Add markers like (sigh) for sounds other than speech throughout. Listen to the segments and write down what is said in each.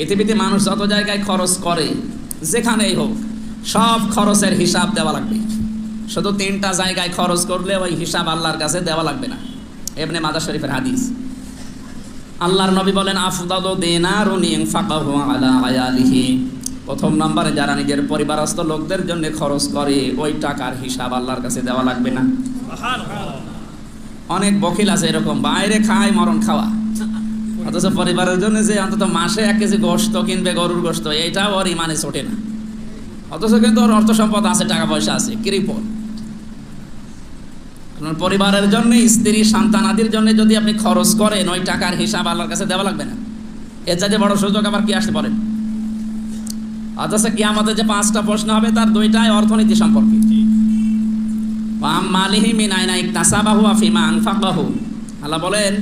পৃথিবীতে মানুষ যত জায়গায় খরচ করে যেখানেই হোক সব খরচের হিসাব দেওয়া লাগবে। শুধু তিনটা জায়গায় খরচ করলে ওই হিসাব আল্লাহর কাছে দেওয়া লাগবে না। এমনি মাদার শরীফের হাদিস। আল্লাহর নবী বলেন আফদাদু আয়ালিহি। প্রথম নম্বরে যারা নিজের পরিবারস্থ লোকদের জন্য খরচ করে ওই টাকার হিসাব আল্লাহর কাছে দেওয়া লাগবে না। অনেক বকিল আছে এরকম বাইরে খায় মরণ খাওয়া। অথচ পরিবারের জন্য যে অন্তত মাসে এক কেজি গোস্ত কিনবে, গরুর গোস্ত এইটাও ওর ইমানে ছোটে না। অথচ কিন্তু ওর অর্থ সম্পদ আছে টাকা পয়সা আছে, কৃপণ। আপনার পরিবারের জন্য, স্ত্রী সন্তানাদির জন্য যদি আপনি খরচ করেন, ওই টাকার হিসাব আল্লাহর কাছে দেওয়া লাগবে না। এর চাইতে বড় সুযোগ আবার কি আসতে পারেন অথচ কি আমাদের যে পাঁচটা প্রশ্ন হবে, তার দুইটাই অর্থনীতি সম্পর্কে। মালিহি মিন আইনা আফিমা আনফাকাহু। আল্লাহ বলেন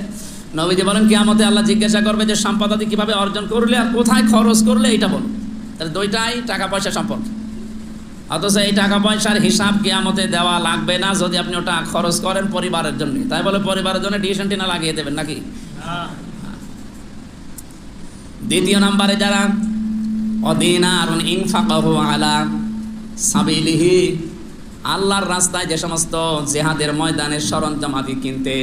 নবীজি বলেন, কিয়ামতে আল্লাহ জিজ্ঞাসা করবে যে সম্পদাদি কীভাবে অর্জন করলে আর কোথায় খরচ করলে এইটা বলো তাহলে দুইটাই টাকা পয়সা সম্পর্কে অথচ এই টাকা পয়সার হিসাব কিয়ামতে দেওয়া লাগবে না যদি আপনি ওটা খরচ করেন পরিবারের জন্য। তাই বলে পরিবারের জন্য টিউশন টিনা লাগিয়ে দেবেন নাকি? দ্বিতীয় নম্বরে যারা ইনফাকাহু আলা সাবিলিহি, আল্লাহর রাস্তায় যে সমস্ত জেহাদের ময়দানের সরঞ্জাম আদি কিনতে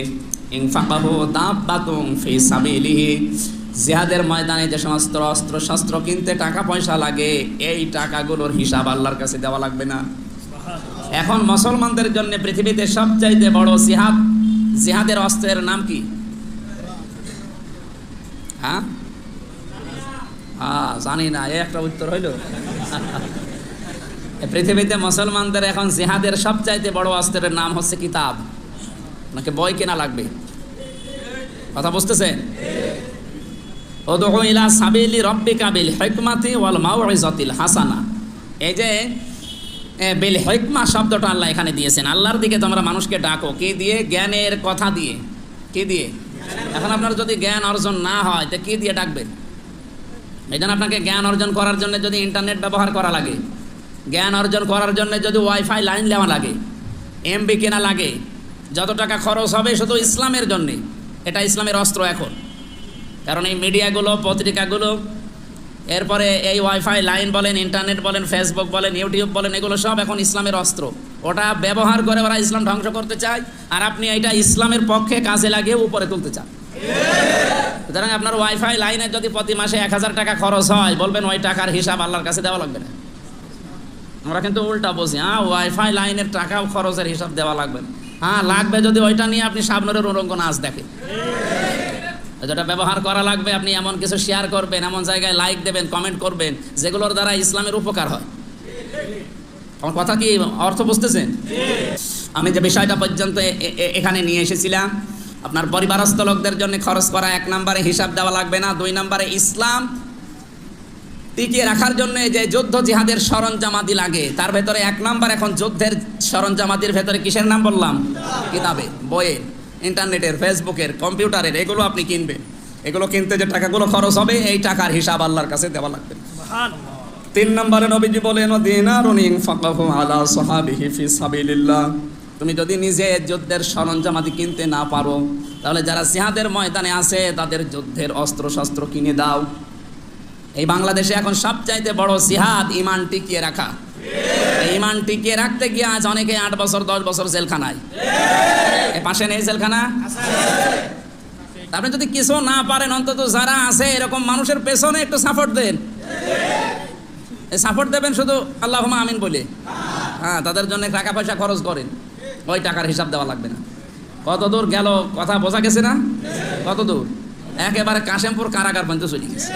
ইনফাকাহু ফি সাবিলিহি। জেহাদের ময়দানে যে সমস্ত অস্ত্র শস্ত্র কিনতে টাকা পয়সা লাগে, এই টাকাগুলোর হিসাব আল্লাহর কাছে দেওয়া লাগবে না। এখন মুসলমানদের জন্য পৃথিবীতে সবচাইতে বড় জিহাদ, জিহাদের অস্ত্রের নাম কি? হ্যাঁ? হ্যাঁ জানি না, এই একটা উত্তর হইল। (laughs) পৃথিবীতে মুসলমানদের এখন জিহাদের সবচাইতে বড় অস্ত্রের নাম হচ্ছে কিতাব। নাকি বই কেনা লাগবে। কথা বুঝতেছেন? হিকমাতি ওয়াল হাসানা। এই যে শব্দটা আল্লাহ এখানে দিয়েছেন। আল্লাহর দিকে তোমরা মানুষকে ডাকো। দিয়ে? জ্ঞানের কথা দিয়ে। কি দিয়ে? এখন আপনার যদি জ্ঞান অর্জন না হয় দিয়ে এই জন্য আপনাকে জ্ঞান অর্জন করার জন্য যদি ইন্টারনেট ব্যবহার করা লাগে। জ্ঞান অর্জন করার জন্য যদি ওয়াইফাই লাইন নেওয়া লাগে। এমবি কেনা লাগে। যত টাকা খরচ হবে শুধু ইসলামের জন্যে। এটা ইসলামের অস্ত্র এখন। কারণ এই মিডিয়াগুলো, পত্রিকাগুলো, এরপরে এই ওয়াইফাই লাইন বলেন ইন্টারনেট বলেন ফেসবুক বলেন ইউটিউব বলেন, এগুলো সব এখন ইসলামের অস্ত্র। ওটা ব্যবহার করে ওরা ইসলাম ধ্বংস করতে চায়, আর আপনি এটা ইসলামের পক্ষে কাজে লাগিয়ে উপরে তুলতে চান। সুতরাং আপনার ওয়াইফাই লাইনের যদি প্রতি মাসে এক হাজার টাকা খরচ হয়, বলবেন ওই টাকার হিসাব আল্লাহর কাছে দেওয়া লাগবে না। আমরা কিন্তু উল্টা বলছি হ্যাঁ ওয়াইফাই লাইনের টাকাও খরচের হিসাব দেওয়া লাগবে না। হ্যাঁ লাগবে যদি ওইটা নিয়ে আপনি সাবনুরের উরঙ্গ নাচ দেখেন। যেটা ব্যবহার করা লাগবে, আপনি এমন কিছু শেয়ার করবেন, এমন জায়গায় লাইক দেবেন কমেন্ট করবেন, যেগুলোর দ্বারা ইসলামের উপকার হয়। আমার কথা কি অর্থ বুঝতেছেন? আমি যে বিষয়টা পর্যন্ত এখানে নিয়ে এসেছিলাম, আপনার পরিবারস্থ লোকদের জন্য খরচ করা এক নম্বরে হিসাব দেওয়া লাগবে না, দুই নম্বরে ইসলাম টিকিয়ে রাখার জন্য যে যুদ্ধ জিহাদের সরঞ্জামাদি লাগে, তার ভেতরে এক নাম্বার এখন যুদ্ধের সরঞ্জামাদির ভেতরে কিসের নাম বললাম? কিতাবে বইয়ের ইন্টারনেটের, ফেসবুকের, কম্পিউটারের, এগুলো আপনি কিনবেন। এগুলো কিনতে যে টাকাগুলো খরচ হবে, এই টাকার হিসাব আল্লাহর কাছে দেওয়া লাগবে। তিন নম্বরে নবীজি বলেন দিনারুন ইনফাকাহু আলা সাহাবিহি ফি সাবিলিল্লাহ। তুমি যদি নিজে যুদ্ধের সরঞ্জামাদি কিনতে না পারো, তাহলে যারা জিহাদের ময়দানে আছে, তাদের যুদ্ধের অস্ত্র শস্ত্র কিনে দাও। এই বাংলাদেশে এখন সবচাইতে বড় জিহাদ ইমান টিকিয়ে রাখা। ইমান টিকিয়ে রাখতে গিয়ে আজ অনেকে আট বছর, দশ বছর জেলখানায়। পাশে নেই জেলখানা? আপনি যদি কিছু না পারেন, অন্তত যারা আছে, এরকম মানুষের পেছনে একটু সাপোর্ট দেন। সাপোর্ট দেবেন শুধু আল্লাহ আমিন বলে। হ্যাঁ তাদের জন্য টাকা পয়সা খরচ করেন। ওই টাকার হিসাব দেওয়া লাগবে না। কত দূর গেল, কথা বোঝা গেছে না? কত দূর? একেবারে কাশেমপুর কারাগার পর্যন্ত চলে গেছে।